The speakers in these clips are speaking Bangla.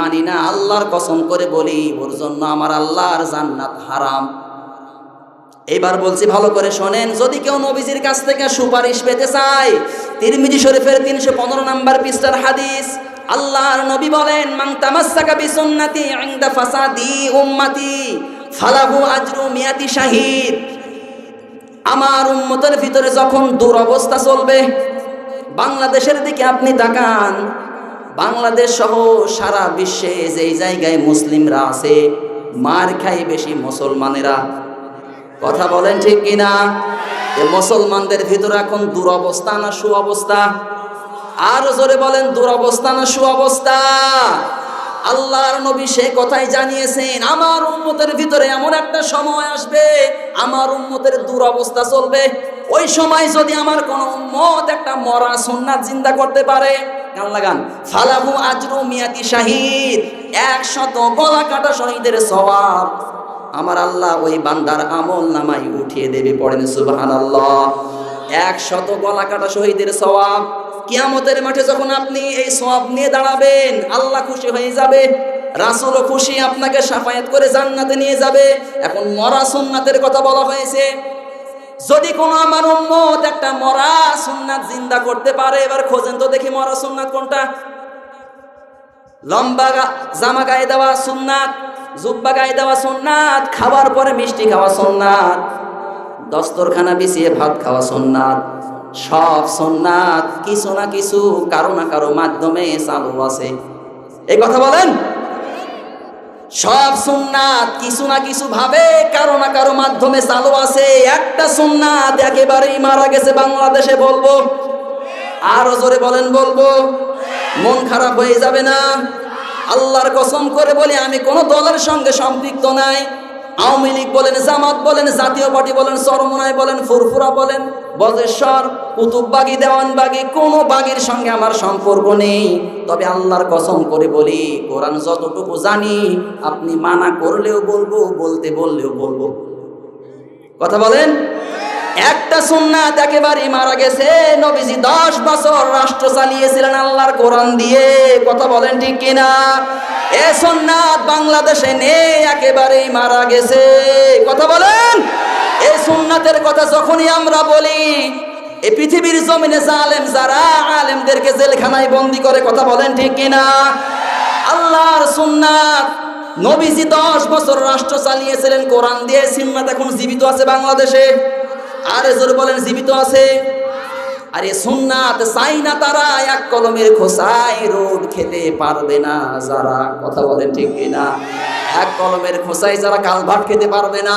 মানি না, আল্লাহর কসম করে বলি, ওর জন্য আমার আল্লাহর জান্নাত হারাম। এবার বলছি, ভালো করে শোনেন, যদি কেউ নবীজির কাছ থেকে সুপারিশ পেতে চায়, তিরমিজি শরীফের তিনশো পনেরো নম্বর পৃষ্ঠার হাদিস, আল্লাহর নবী বলেন, মান তামাসসাকা বিসুন্নতি ইনদা ফাসাদি উম্মতি, ফালাহু আজরু মিয়াতি শাহিদ। আমার উম্মতের ভিতরে যখন দুরবস্থা চলবে, বাংলাদেশের দিকে আপনি তাকান বাংলাদেশ সহ সারা বিশ্বে যেই জায়গায় মুসলিমরা আছে, মার খাই বেশি মুসলমানেরা। কথা বলেন ঠিক কিনা? মুসলমানদের ভিতরে এখন দুরবস্থা না সুঅবস্থা? আর জোরে বলেন, দুরবস্থা না সুঅবস্থা? আল্লাহর নবী সে কথাই জানিয়েছেন, আমার উম্মতের ভিতরে এমন একটা সময় আসবে, আমার উম্মতের দুরবস্থা চলবে। ওই সময় যদি আমার কোন উম্মত একটা মরা সুন্নাত জিন্দা করতে পারে গান লাগান? ফালাহু আজরু মিয়াতি শাহিদ। একশত গলা কাটা শহীদের সওয়াব। আমার আল্লাহ ওই বান্দার আমল নামাই উঠিয়ে দেবে, পড়েন সুবহান আল্লাহ একশত গলা কাটা শহীদের সওয়াব। কিয়ামতের মাঠে যখন আপনি এই সওয়াব নিয়ে দাঁড়াবেন, আল্লাহ খুশি হয়ে যাবে রাসূলও খুশি আপনাকে সাফায়াত করে জান্নাতে নিয়ে যাবে। এখন মরা সুন্নাতের কথা বলা হয়েছে যদি কোনো আমার উম্মত একটা মরা সুন্নাত জিন্দা করতে পারে, এবার খোঁজেন তো দেখি মরা সুন্নাত কোনটা। লম্বা জামা গায়ে দেওয়া সুন্নাত, জুব্বা গায়ে দেওয়া সুন্নাত খাবার পরে মিষ্টি খাওয়া সুন্নাত, দস্তরখানা বিছিয়ে ভাত খাওয়া সুন্নাত, সব সুন্নাত, কিছু না কিছু কারও না কারও মাধ্যমে চালু আছে। এই কথা বলেন? সব সুন্নাত কিছু না কিছু ভাবে, কারও না কারও মাধ্যমে চালু আছে। একটা সুন্নাত একেবারেই মারা গেছে বাংলাদেশে, বলব। আরও জোরে বলেন, বলব। মন খারাপ হয়ে যাবে না। আল্লাহর কসম করে বলি, আমি কোন দলের সঙ্গে সম্পৃক্ত নাই। আওয়ামী লীগ বলেন, জামাত বলেন, জাতীয় পার্টি বলেন সরমনায় বলেন, ফুরফুরা বলেন। বজেশ্বর, কুতুববাগি, দেওয়ানবাগি, কোনো বাগির সঙ্গে আমার সম্পর্ক নেই। তবে আল্লাহর কসম করে বলি, কোরআন যতটুকু জানি, আপনি মানা করলেও বলব, বলতে বললেও বলব। কথা বলেন? একটা সুন্নাত একেবারে মারা গেছে। নবীজি দশ বছর রাষ্ট্র চালিয়েছিলেন আল্লাহর কোরআন দিয়ে। কথা বলেন ঠিক কিনা? এ সুন্নাত বাংলাদেশে নেই, একেবারেই মারা গেছে। কথা বলেন? এই সুন্নাতের কথা যখনই আমরা বলি এই পৃথিবীর জমিনে জালেম যারা, আলেমদেরকে জেলখানায় বন্দি করে কথা বলেন ঠিক কিনা? আল্লাহর সুন্নাত। নবীজি দশ বছর রাষ্ট্র চালিয়েছিলেন, কোরআন দিয়ে সিন্নাত এখন জীবিত আছে বাংলাদেশে। আরে জোর বলেন, জীবিত আছে? আরে সুন্নাত চাই না তারা, এক কলমের খোসাই রোড খেতে পারবে না যারা, কথা বলেন ঠিক কিনা? এক কলমের খোসাই যারা কালভাট খেতে পারবে না।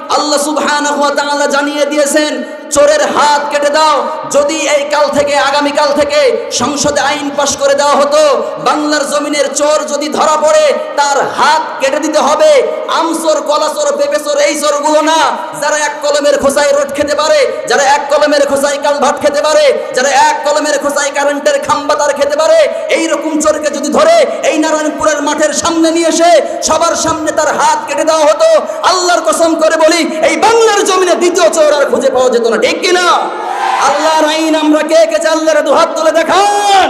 আল্লাহ সুবহানাহু ওয়া তাআলা জানিয়ে দিয়েছেন, চোরের হাত কেটে দাও, যদি এই কাল থেকে আগামী কাল থেকে সংসদে আইন পাশ করে দেওয়া হতো, বাংলার জমিনের চোর যদি ধরা পড়ে, তার হাত কেটে দিতে হবে। আমচোর, কলাচোর, পেপেচোর, এই চোরগুলো না, যারা এক কলমের খোসায় রোড খেতে পারে, যারা এক কলমের খোসায় কাল ভাত খেতে পারে, যারা এক কলমের খোসায় কারেন্টের খাম্বা তার খেতে পারে এই রকম চোরকে যদি ধরে, এই নারায়ণপুরের মাঠের সামনে নিয়ে এসে সবার সামনে তার হাত কেটে দেওয়া হতো, আল্লাহর কসম করে বলি এই বাংলার জমিনে দ্বিতীয় চোর খুঁজে পাওয়া যেত না, ঠিক কিনা আল্লাহর আইন আমরা কে কে চাল্লার দু হাত তুলে দেখান।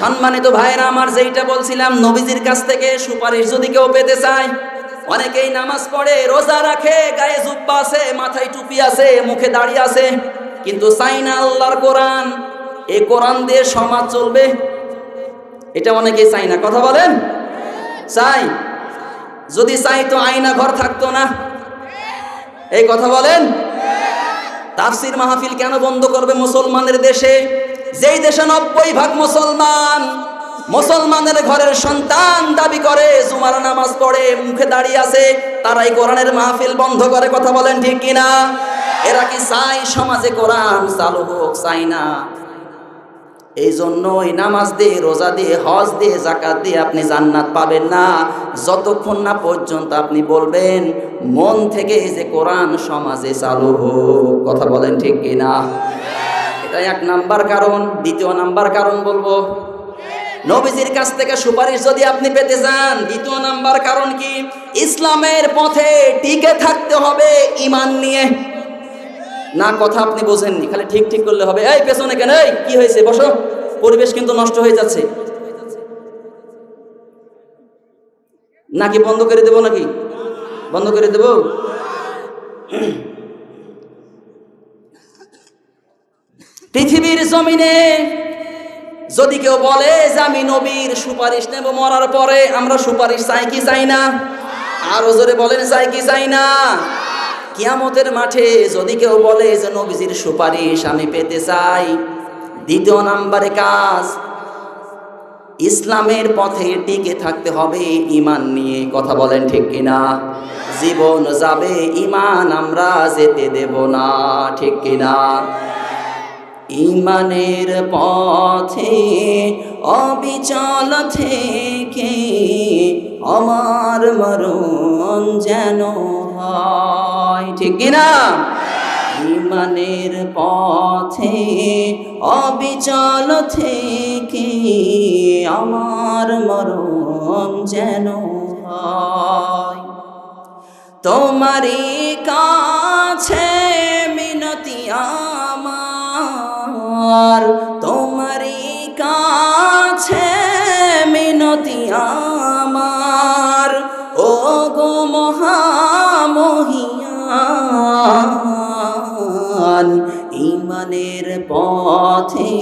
সম্মানিত ভাইরা আমার যেইটা বলছিলাম, নবীজির কাছ থেকে সুপারিশ যদি কেউ পেতে চায়, অনেকেই নামাজ পড়ে, রোজা রাখে, গায়ে জুব্বা আছে, মাথায় টুপি আছে, মুখে দাড়ি আছে, কিন্তু চাই না আল্লাহর কোরআন। এই কোরআন দিয়ে সমাজ চলবে? এটা অনেকে চাই না। কথা বলেন? চাই যদি চাই তো আয়না ঘর থাকতো না। এই কথা বলেন? তাফসির মাহফিল কেন বন্ধ করবে মুসলমানের দেশে? যেই দেশে নব্বই ভাগ মুসলমান মুসলমানের ঘরের সন্তান দাবি করে, জুমার নামাজ পড়ে, মুখে দাঁড়িয়ে আছে, তারাই কোরআনের মাহফিল বন্ধ করে। কথা বলেন ঠিক কিনা? এরা কি চাই সমাজে কোরআন চালু হোক চাই না? এই জন্যই নামাজ দিয়ে, রোজা দিয়ে, হজ দিয়ে জাকাত দিয়ে আপনি জান্নাত পাবেন না। যতক্ষণ না পর্যন্ত আপনি বলবেন, মন থেকে যে কোরআন সমাজে চালু হোক, কথা বলেন ঠিক কিনা? এটা এক নাম্বার কারণ। দ্বিতীয় নাম্বার কারণ বলব, নবীজির কাছ থেকে সুপারিশ যদি আপনি পেতে চান, দ্বিতীয় নাম্বার কারণ কি? ইসলামের পথে টিকে থাকতে হবে ইমান নিয়ে। না, কথা আপনি বোঝেননি। খালি ঠিক ঠিক করলে হবে। এই, পেছনে কেন? এই, কি হয়েছে? বসো। পরিবেশ কিন্তু নষ্ট হয়ে যাচ্ছে। নাকি বন্ধ করে দেবো নাকি? বন্ধ করে দেবো? পৃথিবীর জমিনে যদি কেউ বলে যে আমি নবীর সুপারিশ নেব মরার পরে, আমরা সুপারিশ চাই কি চাই না? আরও জোরে বলেন, চাই কি চাই না? কিয়ামতের মাঠে যদি কেউ বলে যে নবীজির সুপারিশ আমি পেতে চাই, দ্বিতীয় নাম্বারে কাজ, ইসলামের পথে টিকে থাকতে হবে ইমান নিয়ে। কথা বলেন ঠিক কিনা? জীবন যাবে ইমান আমরা যেতে দেব না, ঠিক কিনা? ইমানের পথে, অবিচল থেকে আমার মরণ যেন হয়। ঠিক কিনা? ইমানের পথে অবিচল থেকে আমার মরণ যেন হয়। কাছে মিনতি আমার, তোমারই কাছে মিনতি আমার। মহামহিয়ান ইমানের পথে,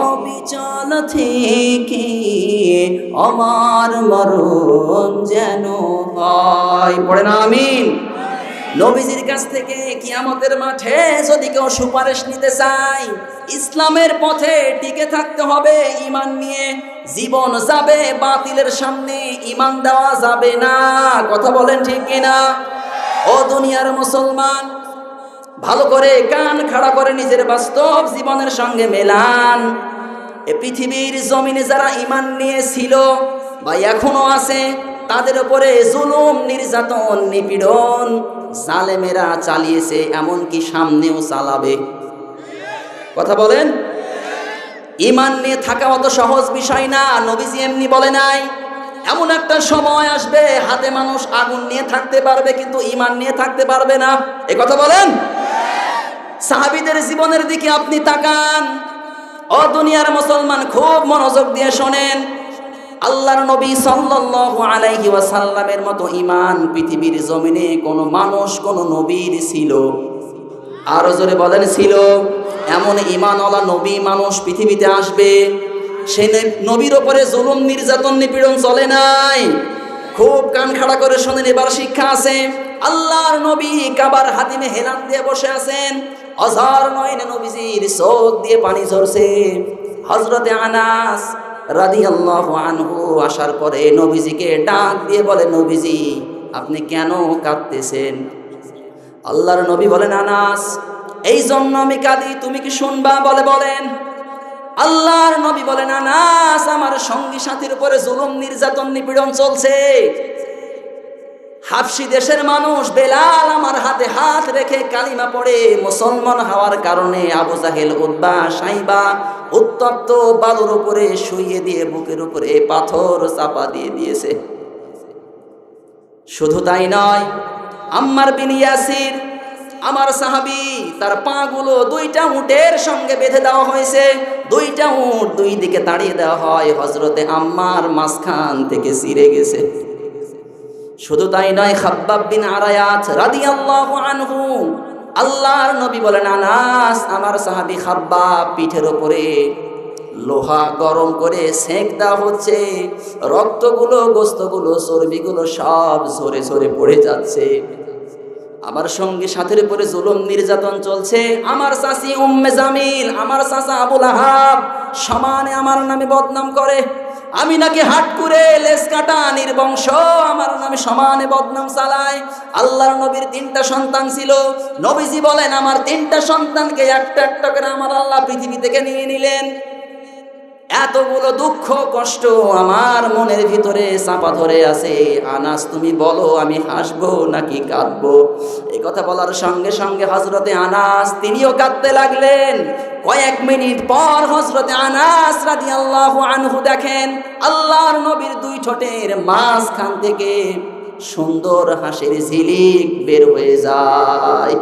অবিচল থেকে আমার মরণ যেন হয়। পড়ে না আমিন। নবীজির কাছ থেকে কিয়ামতের মাঠে যদি কেউ সুপারিশ নিতে চায়, ইসলামের পথে টিকে থাকতে হবে ইমান নিয়ে। জীবন যাবে বাতিলের সামনে ইমান দেওয়া যাবে না। কথা বলেন ঠিক কিনা? ও দুনিয়ার মুসলমান, ভালো করে কান খাড়া করে নিজের বাস্তব জীবনের সঙ্গে মেলান। এ পৃথিবীর জমিনে যারা ইমান নিয়ে ছিল বা এখনও আছে, তাদের উপরে জুলুম, নির্যাতন, নিপীড়ন, জালেমেরা চালিয়েছে, এমনকি সামনেও চালাবে। কথা বলেন? ইমান নিয়ে থাকা অত সহজ বিষয় না, নবীজি এমনি বলে নাই এমন একটা সময় আসবে, হাতে মানুষ আগুন নিয়ে থাকতে পারবে, কিন্তু ইমান নিয়ে থাকতে পারবে না। এ কথা বলেন? সাহাবিদের জীবনের দিকে আপনি তাকান। ও দুনিয়ার মুসলমান খুব মনোযোগ দিয়ে শোনেন, আল্লাহর নবী সাল্লাল্লাহু আলাইহি ওয়াসাল্লামের মতো ঈমান পৃথিবীর জমিনে কোনো মানুষ, কোনো নবীর ছিল। আরও জোরে বলেন, ছিল। এমন ঈমানওয়ালা নবী মানুষ পৃথিবীতে আসবে সেই নবীর ওপরে জুলুম, নির্যাতন, নিপীড়ন চলে নাই। খুব কান খাড়া করে শোনেন, এবার শিক্ষা আছে। আল্লাহর নবী কাবার হাতিমে হেলান দিয়ে বসে আছেন। অঝর নয়নে নবীজির চোখ দিয়ে পানি ঝরছে। হজরতে আনাস রাদিয়াল্লাহু আনহু আসার পরে নবীজিকে ডাক দিয়ে বলে, নবীজি, আপনি কেন কাঁদতেছেন? আল্লাহর নবী বলেন, আনাস, এই জন্য আমি কাঁদি, তুমি কি শুনবা? বলে বলেন আল্লাহর নবী বলেন আনাস আমার সঙ্গী সাথীর উপরে জুলুম, নির্যাতন, নিপীড়ন চলছে। হাফসি দেশের মানুষ বেলাল আমার হাতে হাত রেখে কালিমা পড়ে, মুসলমান হওয়ার কারণে আবু জাহেল উদ্বা সাইবা, উত্তপ্ত বালুর উপরে শুইয়ে দিয়ে বুকের উপরে পাথর চাপা দিয়ে দিয়েছে। শুধু তাই নয়, আম্মার বিন ইয়াসির আমার সাহাবি, তার পাগুলো দুইটা উটের সঙ্গে বেঁধে দেওয়া হয়েছে। দুইটা উট দুই দিকে দাঁড়িয়ে দেওয়া হয়। হজরতে আম্মার মাঝখান থেকে চিরে গেছে। শুধু তাই নয়, খাব্বাব বিন আরায়াত রাদিয়াল্লাহু আনহু, আল্লাহর নবী বলেন, আনাস, আমার সাহাবি খাব্বাব পিঠের ওপরে লোহা গরম করে সেঁক দেওয়া হচ্ছে। রক্তগুলো গোস্তগুলো চর্বিগুলো সব ঝরে ঝরে পড়ে যাচ্ছে। আমার সঙ্গে সাথের উপরে জুলুম নির্যাতন চলছে। আমার চাষি উম্মে জামিল, আমার চাচা আবুল আহাব সমানে আমার নামে বদনাম করে। আমি নাকি হাট করে লেস কাটা নির্বংশ, আমার নামে সমানে বদনাম চালায়। আল্লাহর নবীর তিনটা সন্তান ছিল। নবীজি বলেন, আমার তিনটা সন্তানকে একটা একটা করে আমার আল্লাহ পৃথিবী থেকে নিয়ে নিলেন। এতগুলো দুঃখ, কষ্ট আমার মনের ভিতরে চাপা ধরে আছে। আনাস, তুমি বলো, আমি হাসবো নাকি কাঁদবো? এই কথা বলার সঙ্গে সঙ্গে হজরতে আনাস, তিনিও কাঁদতে লাগলেন। কয়েক মিনিট পর হজরতে আনাস রাদি আল্লাহ আনহু দেখেন, আল্লাহর নবীর দুই ঠোঁটের মাঝখান থেকে সুন্দর হাসির ঝিলিক বের হয়ে যায়।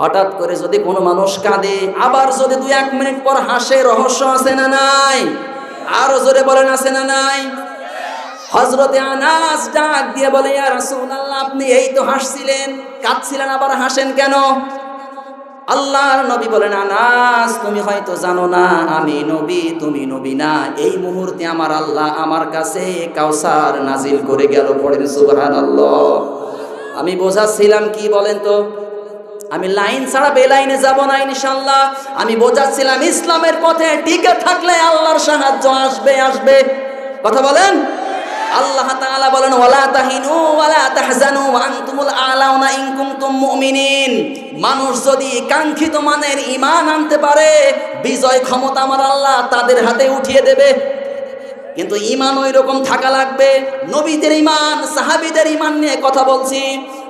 হঠাৎ করে যদি কোনো মানুষ কাঁদে, আবার যদি দুই এক মিনিট পর হাসে, রহস্য আছে না নাই? আরও জোরে বলেন, আছে না নাই? হজরতে আনাস ডাক দিয়ে বলে, ইয়া রাসূলুল্লাহ, আপনি এই তো হাসছিলেন, কাঁদছিলেন, আবার হাসেন কেন? আল্লাহর নবী বলেন, আনাস, তুমি হয়তো জানো না, আমি নবী, তুমি নবী না। এই মুহূর্তে আমার আল্লাহ আমার কাছে কাউসার নাজিল করে গেল, পড়েন সুবহানাল্লাহ। আমি বোঝাচ্ছিলাম কি বলেন তো? আমি লাইন ছাড়া বেলাইনে যাব না ইনশাল্লাহ আমি বোঝাচ্ছিলাম ইসলামের পথে টিকে থাকলে আল্লাহর সাহায্য আসবে আসবে। কথা বলেন? আল্লাহ তাআলা বলেন, ওয়ালা তাহিনু ওয়ালা তাহজানু আনতুমুল আলাউনা ইন কুনতুম মুমিনিন। মানুষ যদি কাঙ্ক্ষিত মানের ঈমান আনতে পারে, বিজয় ক্ষমতা আমার আল্লাহ তাদের হাতে উঠিয়ে দেবে। কিন্তু ইমান ওই রকম থাকা লাগবে। নবীদের ইমান সাহাবীদের ইমান নিয়ে কথা বলছি।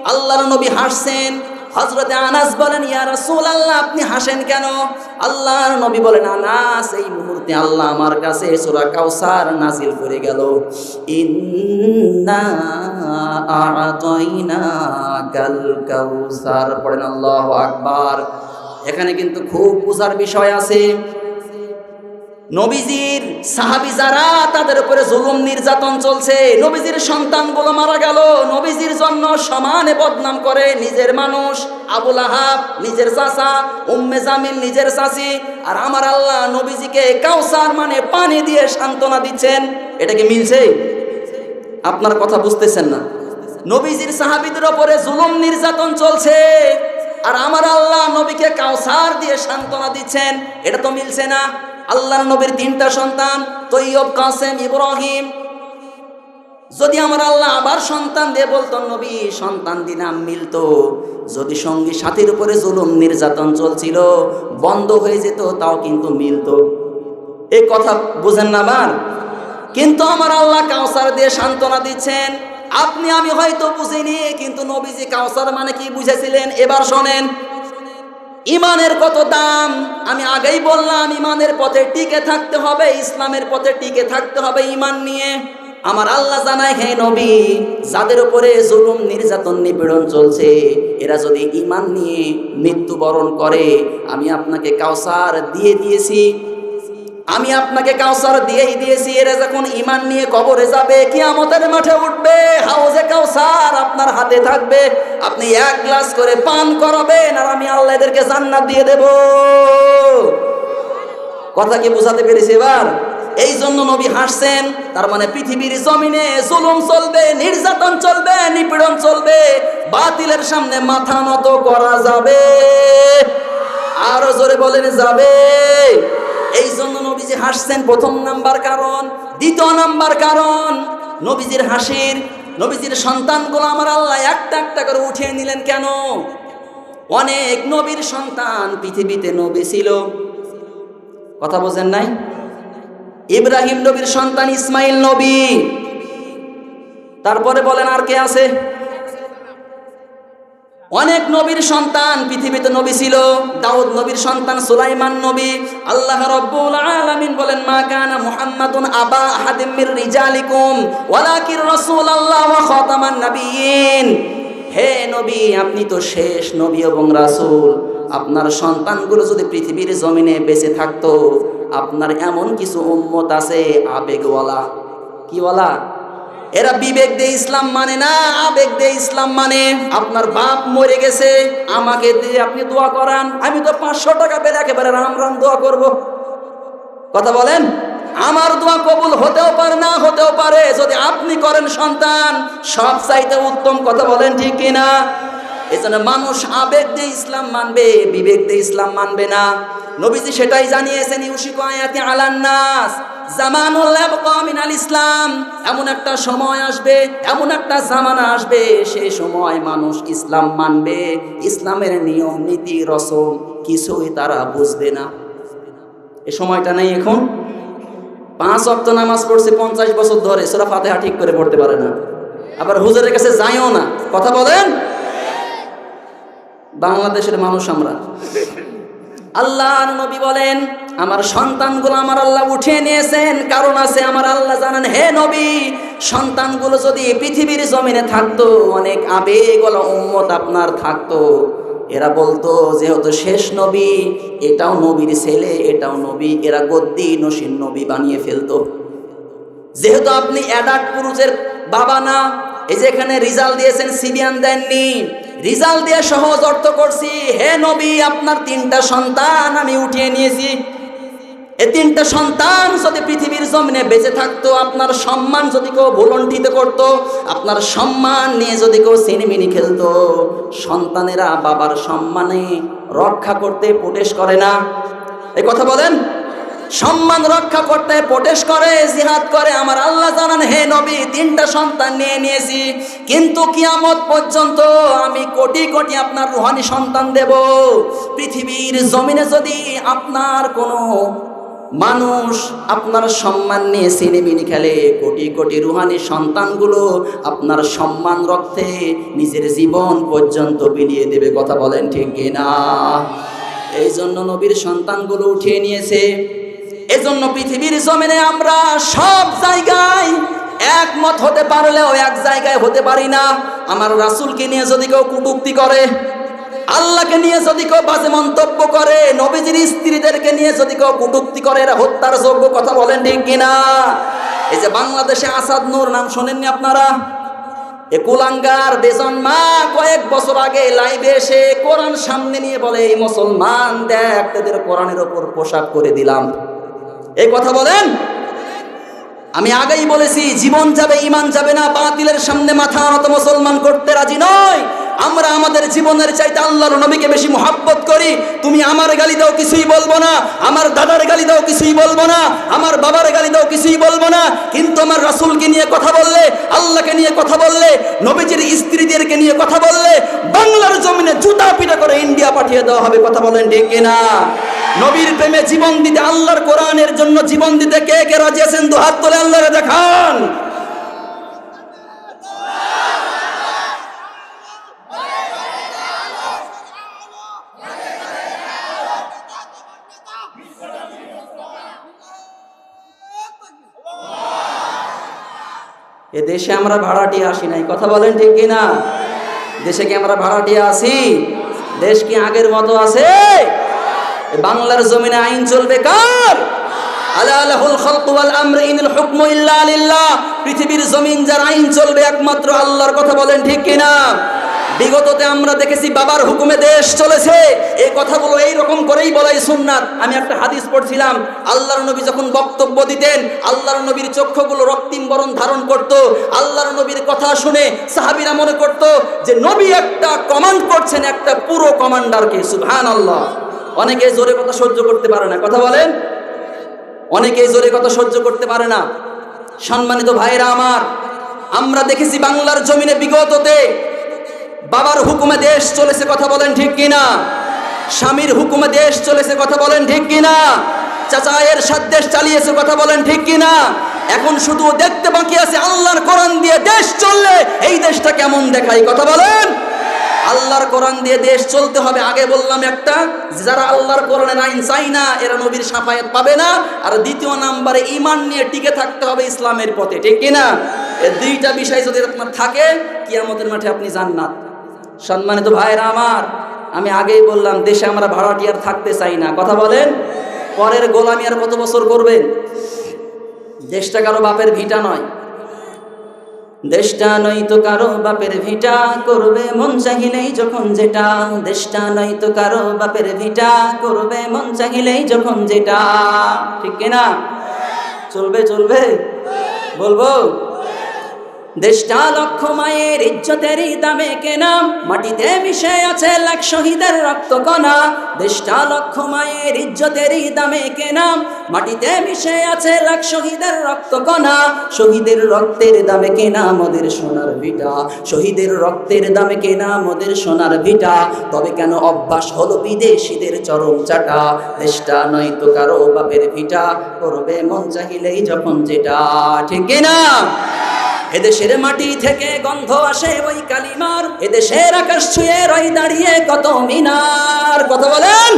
আল্লাহর নবী হাসছেন হজরতে আনাস বলেন, ইয়া রাসূল আল্লাহ আপনি হাসেন কেন? আল্লাহর নবী বলেন, আনাস, এই মুহূর্তে আল্লাহ আমার কাছে সুরা কাউসার নাজিল করে গেল। ইন্না কাউসার আকবার। এখানে কিন্তু খুব বুঝার বিষয় আছে। নবীজির সাহাবি যারা, তাদের উপরে জুলুম নির্যাতন চলছে। নবীজির সন্তানগুলো মারা গেল। নবীজির জন্য সমানে বদনাম করে নিজের মানুষ আবুল আহাব নিজের চাচা, উম্মে জামিল, নিজের চাচি। আর আমার আল্লাহ নবীজিকে কাউসার মানে পানি দিয়ে সান্ত্বনা দিচ্ছেন। এটা কি মিলছে? আপনার কথা বুঝতেছেন না। নবীজির সাহাবিদের ওপরে জুলুম নির্যাতন চলছে। আর আমার আল্লাহ নবীকে কাউসার দিয়ে সান্ত্বনা দিচ্ছেন। এটা তো মিলছে না। আল্লাহর নবীর তিনটা সন্তান, তৈয়ব, কাসেম, ইব্রাহিম। যদি আমার আল্লাহ আবার সন্তান দিয়ে বলতো, নবী, সন্তান দিনাম মিলতো। যদি সঙ্গী সাথীর উপরে জুলুম, নির্যাতন চলছিল, বন্ধ হয়ে যেত, তাও কিন্তু মিলতো। এই কথা বুঝেন না আবার? কিন্তু আমার আল্লাহ কাউসার দিয়ে সান্ত্বনা দিচ্ছেন। আপনি, আমি হয়তো বুঝিনি, কিন্তু নবীজি কাউসার মানে কি বুঝেছিলেন এবার শোনেন। ইমানের কত দাম? আমি আগেই বললাম, ইমানের পথে টিকে থাকতে হবে, ইসলামের পথে টিকে থাকতে হবে ইমান নিয়ে। আমার আল্লাহ জানায়, হে নবী, যাদের উপরে জুলুম, নির্যাতন, নিপীড়ন চলছে, এরা যদি ইমান নিয়ে মৃত্যুবরণ করে, আমি আপনাকে কাউসার দিয়ে দিয়েছি। আমি আপনাকে কাউসার দিয়েই দিয়েছি, এরা যখন ইমান নিয়ে কবরে যাবে, কিয়ামতের মাঠে উঠবে, হাউজে কাউসার আপনার হাতে থাকবে, আপনি এক গ্লাস করে পান করাবেন, আর আমি আল্লাহ এদেরকে জান্নাত দিয়ে দেব। কথা কি বোঝাতে পেরেছি এবার? এই জন্য নবী হাসছেন, তার মানে পৃথিবীর জমিনে জুলুম চলবে, নির্যাতন চলবে, নিপীড়ন চলবে, বাতিলের সামনে মাথা নত করা যাবে। আরও জোরে বলেন, যাবে। এই জন্য নবীজি হাসছেন প্রথম নাম্বার কারণ, দ্বিতীয় নাম্বার কারণ, নবীজির হাসির, নবীজির সন্তানগুলো আমার আল্লাহ একটা একটা করে উঠিয়ে নিলেন কেন? অনেক নবীর সন্তান পৃথিবীতে নবী ছিল। কথা বোঝেন নাই? ইব্রাহিম নবীর সন্তান, ইসমাইল নবী। তারপরে বলেন আর কে আছে? অনেক নবীর সন্তান পৃথিবীতে নবী ছিল, দাউদ নবীর সন্তান, সুলাইমান নবী। আল্লাহ রাব্বুল আলামিন বলেন, মা কানা মুহাম্মাদুন আবা আহাদিম মির রিজালিকুম, ওয়ালাকিন রাসূলুল্লাহ ওয়া খাতামান নাবিয়িন হে নবী, আপনি তো শেষ নবী এবং রাসূল। আপনার সন্তানগুলো যদি পৃথিবীর জমিনে বেঁচে থাকতো, আপনার এমন কিছু উম্মত আছে, আবেগওয়ালা। কি কিওয়ালা এরা বিবেক দিয়ে ইসলাম মানে না, আবেগ দিয়ে ইসলাম মানে। আপনার বাপ মরে গেছে, আমাকে দিয়ে আপনি দোয়া করান। আমি তো পাঁচশো টাকা পেলে একেবারে রাম রাম দোয়া করব। কথা বলেন? আমার দোয়া কবুল হতেও পারে, না হতেও পারে, যদি আপনি করেন সন্তান, সব চাইতে উত্তম কথা বলেন ঠিক কিনা? এজন্য মানুষ আবেগ দিয়ে ইসলাম মানবে বিবেক দিয়ে ইসলাম মানবে না। নবীজি সেটাই জানিয়েছেন ইউসিকু আয়াতি আলান নাস, জামানুল মিনাল ইসলাম। এমন একটা সময় আসবে, এমন একটা জামানা আসবে সেই সময় মানুষ ইসলাম মানবে। ইসলামের নিয়ম, নীতি রসম কিছুই তারা বুঝবে না। এ সময়টা নেই এখন। পাঁচ অক্ত নামাজ পড়ছে, পঞ্চাশ বছর ধরে, সোরা ফাতেহা ঠিক করে পড়তে পারে না। আবার হুজুরের কাছে যাইও না। কথা বলেন। বাংলাদেশের মানুষ আমরা। আল্লাহ নবী বলেন, আমার সন্তানগুলো আমার আল্লাহ উঠিয়ে নিয়েছেন, কারণ আছে আমার আল্লাহ জানেন, হে নবী, সন্তানগুলো যদি পৃথিবীর জমিনে থাকতো, অনেক আবেগওয়ালা উম্মত আপনার থাকতো। এরা বলতো, যেহেতু শেষ নবী, এটাও নবীর ছেলে, এটাও নবী। এরা গদ্দি নসীন নবী বানিয়ে ফেলতো। যেহেতু আপনি অ্যাডাল্ট পুরুষের বাবা না, এই যে এখানে রিজাল্ট দিয়েছেন, সিবিয়ান দেননি রিজাল্ট দিয়ে সহজ অর্থ করছি। হে নবী, আপনার তিনটা সন্তান আমি উঠিয়ে নিয়েছি। এ তিনটা সন্তান যদি পৃথিবীর জমিনে বেঁচে থাকতো, আপনার সম্মান যদি কেউ ভুলণ্ঠিত করতো, আপনার সম্মান নিয়ে যদি কেউ সিনেমিনি খেলতো, সন্তানেরা বাবার সম্মানে রক্ষা করতে প্রোটেশ করে না। এই কথা বলেন? সম্মান রক্ষা করতে প্রোটেশ করে, জিহাদ করে। আমার আল্লাহ জানান, হে নবী, তিনটা সন্তান নিয়ে নিয়েছি। কিন্তু কিয়ামত পর্যন্ত আমি কোটি কোটি আপনার রুহানি সন্তান দেব। পৃথিবীর জমিনে যদি আপনার কোনো মানুষ আপনার সম্মান নিয়ে সিনেমিনি খেলে, কোটি কোটি রুহানি সন্তানগুলো আপনার সম্মান রক্ষে নিজের জীবন পর্যন্ত বিলিয়ে দেবে। কথা বলেন ঠিক না এই জন্য নবীর সন্তানগুলো উঠিয়ে নিয়েছে। এজন্য পৃথিবীর জমিনে আমরা সব জায়গায় একমত হতে পারলেও এক জায়গায় হতে পারি না। আমার রাসূলকে নিয়ে যদি কেউ কুটুক্তি করে, আল্লাহকে নিয়ে যদি কেউ বাজে মন্তব্য করে, নবীজির স্ত্রীদেরকে নিয়ে যদি কেউ কুটুক্তি করে, এরা হত্যার যোগ্য কথা বলেন ঠিক কিনা? এই যে বাংলাদেশে আসাদ নূর, নাম শোনেননি আপনারা? এ কুলাঙ্গার বেজন মা কয়েক বছর আগে লাইভে এসে কোরআন সামনে নিয়ে বলে, এই মুসলমান, দেখ, তোদের কোরআনের ওপর পোশাক করে দিলাম। এই কথা বলেন? আমি আগেই বলেছি, জীবন যাবে ইমান যাবে না, বাতিলের সামনে মাথা নত মুসলমান করতে রাজি নয়। আমরা আমাদের জীবনের চাইতে আল্লাহর নবীকে বেশি মহাব্বত করি। তুমি আমার গালি দাও, কিছুই বলব না। আমার দাদার গালি দাও, কিছুই বলব না। আমার বাবার গালি দাও, কিছুই বলব না। কিন্তু আমার রাসূলকে নিয়ে কথা বললে, আল্লাহকে নিয়ে কথা বললে, নবীজির স্ত্রীদেরকে নিয়ে কথা বললে, বাংলার জমিনে জুতা পিটা করে ইন্ডিয়া পাঠিয়ে দেওয়া হবে। কথা বলেন ঠিক কিনা? নবীর প্রেমে জীবন দিতে আল্লাহর কোরআনের জন্য জীবন দিতে কে কে রাজি আছেন? দু হাত তুলে আল্লাহরে দেখান। এ দেশে আমরা ভাড়াটিয়া আসি নাই। কথা বলেন ঠিক কিনা? দেশে কি আমরা ভাড়াটিয়া আছি দেশ কি আগের মতো আছে? বাংলার জমিনে আইন চলবে কার? পৃথিবীর জমিন যার আইন চলবে একমাত্র আল্লাহর। কথা বলেন ঠিক কিনা? বিগততে আমরা দেখেছি বাবার হুকুমে দেশ চলেছে। এই কথাগুলো এই রকম করেই বলাই সুন্নাত। আমি একটা হাদিস পড়ছিলাম, আল্লাহর নবী যখন বক্তব্য দিতেন, আল্লাহর নবীর চক্ষুগুলো রক্তিম বরণ ধারণ করত। আল্লাহর নবীর কথা শুনে সাহাবীরা মনে করত যে, নবী একটা কমান্ড করছেন, একটা পুরো কমান্ডারকে সুবহান আল্লাহ অনেকে জোরে কথা সহ্য করতে পারে না। কথা বলেন। অনেকেই জোরে কথা সহ্য করতে পারে না। সম্মানিত ভাইরা আমার, আমরা দেখেছি বাংলার জমিনে বিগততে বাবার হুকুমে দেশ চলেছে কথা বলেন ঠিক কিনা? স্বামীর হুকুমে দেশ চলেছে কথা বলেন ঠিক কিনা? চাচায়ের সাত দেশ চালিয়েছে কথা বলেন ঠিক কিনা? এখন শুধু দেখতে বাকি আছে আল্লাহর কোরআন দিয়ে দেশ চললে এই দেশটা কেমন দেখায় কথা বলেন? আল্লাহর কোরআন দিয়ে দেশ চলতে হবে। আগে বললাম একটা যারা আল্লাহর কোরআনের আইন চাই না, এরা নবীর সাফায়াত পাবে না। আর দ্বিতীয় নাম্বারে ইমান নিয়ে টিকে থাকতে হবে ইসলামের পথে, ঠিক কিনা? এই দুইটা বিষয় যদি আপনার থাকে, কিয়ামতের মাঠে আপনি জান্নাত। সম্মানিত ভাইরা আমার, আমি আগেই বললাম, দেশে আমরা ভাড়াটিয়ার থাকতে চাই না। কথা বলেন? পরের গোলামি আর কত বছর করবেন? দেশটা কারও বাপের ভিটা নয়। দেশটা নয় তো কারও বাপের ভিটা, করবে মন চাহিলেই যখন যেটা। দেশটা নয় তো কারও বাপের ভিটা, করবে মন চাহিলেই যখন যেটা। ঠিক কিনা? চলবে চলবে? বলব? দেশটা লক্ষ মায়ের ইজ্জতেরই দামে কেনা, মাটিতে মিশে আছে লাখ শহীদের রক্ত কণা দেশটা লক্ষ মায়ের ইজ্জতেরই দামে কেনা, মাটিতে মিশে আছে লাখ শহীদের রক্ত কণা শহীদের রক্তের দামে কেনা মোদের সোনার ভিটা। শহীদের রক্তের দামে কেনা মোদের সোনার ভিটা। তবে কেন অভ্যাস হলো বিদেশিদের চরম চাটা? দেশটা নয়তো কারও বাপের ভিটা। করবে মন চাহিলেই যখন যেটা। ঠিক না এদেশের মাটি থেকে গন্ধ আসে ওই কালিমার। এদেশের আকাশ ছুঁয়ে রই দাঁড়িয়ে কত মিনার। কথা বলেন?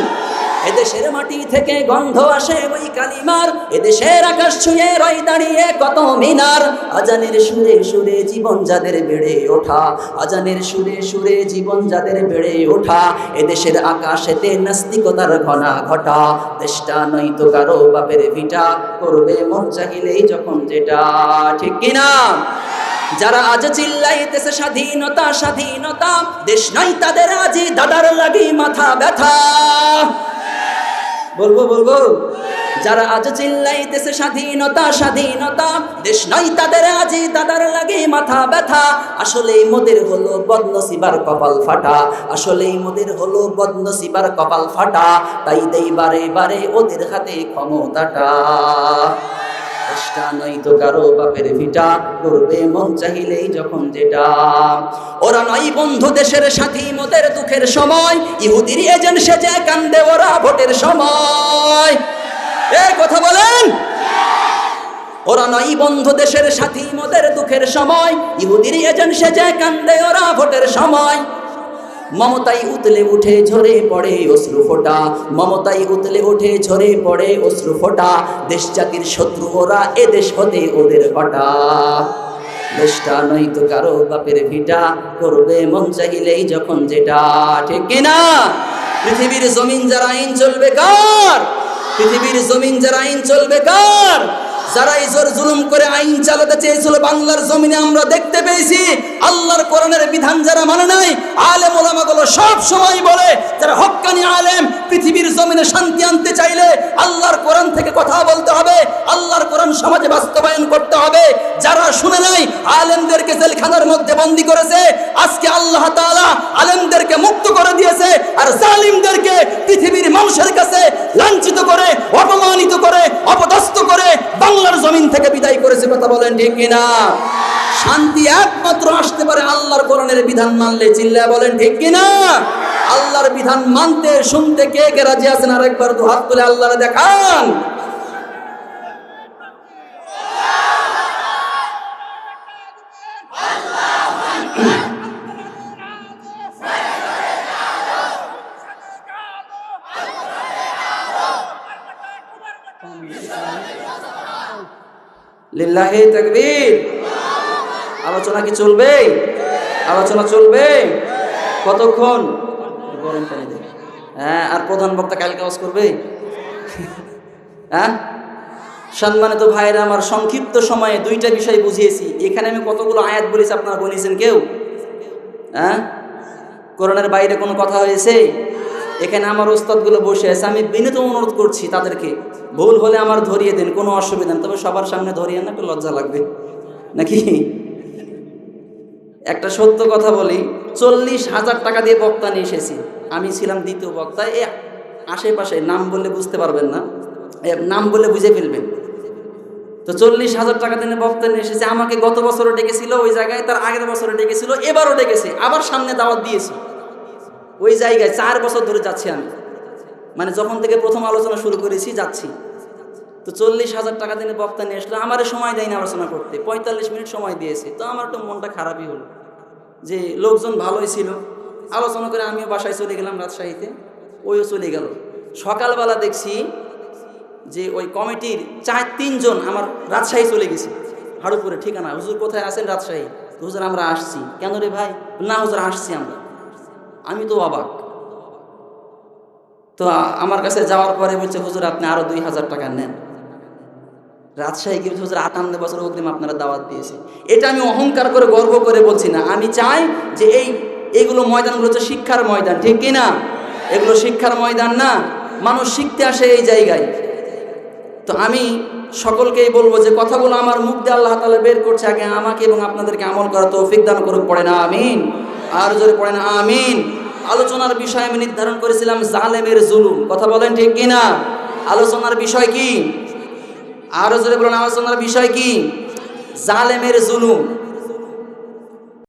এদেশের মাটি থেকে গন্ধ আসে ওই কালিমার। এদেশের আকাশ ছুঁয়ে রই দাঁড়িয়ে কত মিনার। আজানের সুরে সুরে জীবন যাদের বেড়ে ওঠা। আজানের সুরে সুরে জীবন যাদের বেড়ে ওঠা। এদেশের আকাশেতে নাস্তিকতার ঘনা ঘটা। দেশটা নয়তো কারও বাপের ভিটা। করবে মন চাহিলেই যখন যেটা। ঠিক কিনা যারা আজ চিল্লাইতেছে স্বাধীনতা স্বাধীনতা। দেশ নাই তাদের আজি দাদার লাগি মাথা ব্যথা। বলব বলব। যারা আজ চিল্লাইতেছে স্বাধীনতা স্বাধীনতা, দেশ নাই তাদের আজি দাদার লাগে মাথা ব্যথা। আসলে মোদের হলো বদনসিবার কপাল ফাটা। আসলে মোদের হলো বদনসিবার কপাল ফাটা। তাই দেই বারে বারে ওদের হাতে ক্ষমতাটা। চেষ্টা নয় তো কারও বাপের ভিটা করবে মন চাহিলেই যখন যেটা। ওরা নয় বন্ধু দেশের সাথী, মোদের দুঃখের সময়। ইহুদির এজেন্ট সেজে কান্দে ওরা ভোটের সময়। এ কথা বলেন? ওরা নয় বন্ধু দেশের সাথী, মোদের দুঃখের সময়। ইহুদির এজেন্ট সেজে কান্দে ওরা ভোটের সময়। মমতাই উতলে উঠে ঝরে পড়ে অশ্রু ফোটা। মমতাই উতলে উঠে ঝরে পড়ে অশ্রু ফোটা। দেশ জাতির শত্রু ওরা, এ দেশ হতে ওদের হটা। দেশটা নয়তো কারও বাপের ভিটা, করবে মন চাহিলেই যখন যেটা। ঠিক কিনা পৃথিবীর জমিন যারা আইন চলবে কার? পৃথিবীর জমিন যারা আইন চলবে কার? যারা ইজোর জুলুম করে আইন চালাতে চেয়েছিল, বাংলার জমিনে আমরা দেখতে পেয়েছি, আল্লাহর কোরআনের বিধান যারা মানে নাই, আলেম ওলামাগুলো সব সময় বলে, যারা হক্কানি আলেম, পৃথিবীর জমিনে শান্তি আনতে চাইলে আল্লাহর কোরআন থেকে কথা বলতে হবে, আল্লাহর কোরআন সমাজে বাস্তবায়ন করতে হবে। যারা শুনে নাই, আলেমদেরকে জেলখানার মধ্যে বন্দি করেছে, আজকে আল্লাহ তাআলা আলেমদেরকে মুক্ত করে দিয়েছে, আর জালিমদেরকে পৃথিবীর মানুষের কাছে লাঞ্ছিত করে, অপমানিত করে, অপদস্থ করে বাংলার জমিন থেকে বিদায় করেছে কথা বলেন ঠিক কিনা? শান্তি একমাত্র আসতে পারে আল্লাহর কোরআনের বিধান মানলে চিল্লা বলেন ঠিক কিনা? আল্লাহর বিধান মানতে, শুনতে কে কে রাজি আছেন? আরেকবার দু হাত তুলে আল্লাহরে দেখান। লিল্লাহি তাকবীর। আলোচনা কি চলবে? আলোচনা চলবে। কতক্ষণ? গরম পানি দে। হ্যাঁ আর প্রধান বক্তা কালকে আওয়াজ করবে? হ্যাঁ? সম্মানিত ভাইরা, আমার সংক্ষিপ্ত সময়ে দুইটা বিষয় বুঝিয়েছি। এখানে আমি কতগুলো আয়াত বলেছি আপনারা বলেছেন কেউ? হ্যাঁ? করোনার বাইরে কোনো কথা হয়েছে? এখানে আমার ওস্তাদগুলো বসে আছে, আমি বিনীত অনুরোধ করছি তাদেরকে, ভুল হলে আমার ধরিয়ে দেন, কোনো অসুবিধা তবে সবার সামনে ধরিয়ে না একটু লজ্জা লাগবে। নাকি? একটা সত্য কথা বলি, চল্লিশ হাজার টাকা দিয়ে বক্তা নিয়ে এসেছি। আমি ছিলাম দ্বিতীয় বক্তা এ আশেপাশে নাম বললে বুঝতে পারবেন না নাম বলে বুঝে ফেলবেন। তো চল্লিশ হাজার টাকা দিয়ে বক্তা নিয়ে এসেছে, আমাকে গত বছরও ডেকেছিল ওই জায়গায়, তার আগের বছরও ডেকেছিল, এবারও ডেকেছে, আবার সামনে দাওয়াত দিয়েছি। ওই জায়গায় চার বছর ধরে যাচ্ছি আমি। মানে যখন থেকে প্রথম আলোচনা শুরু করেছি, যাচ্ছি। তো চল্লিশ হাজার টাকা দিনে বক্তা নিয়ে আসলো আমারে সময় দেয়নি আলোচনা করতে। পঁয়তাল্লিশ মিনিট সময় দিয়েছে। তো আমার একটু মনটা খারাপই হলো। যে লোকজন ভালোই ছিল। আলোচনা করে আমিও বাসায় চলে গেলাম রাজশাহীতে। ওইও চলে গেল। সকালবেলা দেখছি যে ওই কমিটির চার, তিনজন আমার রাজশাহী চলে গেছে। হাড়ুপুরে ঠিকানা। হুজুর কোথায় আছেন রাজশাহী? হুজুর, আমরা আসছি। কেন রে ভাই? না হুজুর, আসছি আমরা। আমি তো অবাক। তো আমার কাছে যাওয়ার পরে বলছে, হুজুর, আপনি আরও দুই হাজার টাকা নেন। রাজশাহী গিয়ে হুজুর আটান্ন বছর অগ্রিম আপনারা দাওয়াত দিয়েছে। এটা আমি অহংকার করে গর্ব করে বলছি না। আমি চাই যে এই এইগুলো ময়দানগুলো হচ্ছে শিক্ষার ময়দান, ঠিক কি না? এগুলো শিক্ষার ময়দান না। মানুষ শিখতে আসে এই জায়গায়। তো আমি সকলকেই বলব যে কথাগুলো আমার মুখ দিয়ে আল্লাহ তালা বের করছে আগে আমাকে এবং আপনাদেরকে আমল করা তৌফিক দান করুক, পড়ে না, আমিন। আর জোরে পড়েন, আমিন। আলোচনার বিষয় আমি নির্ধারণ করেছিলাম জালেমের জুলুম। কথা বলেন ঠিক কিনা? আলোচনার বিষয় কি? আরও জোরে বলেন, আলোচনার বিষয় কি? জালেমের জুলুম।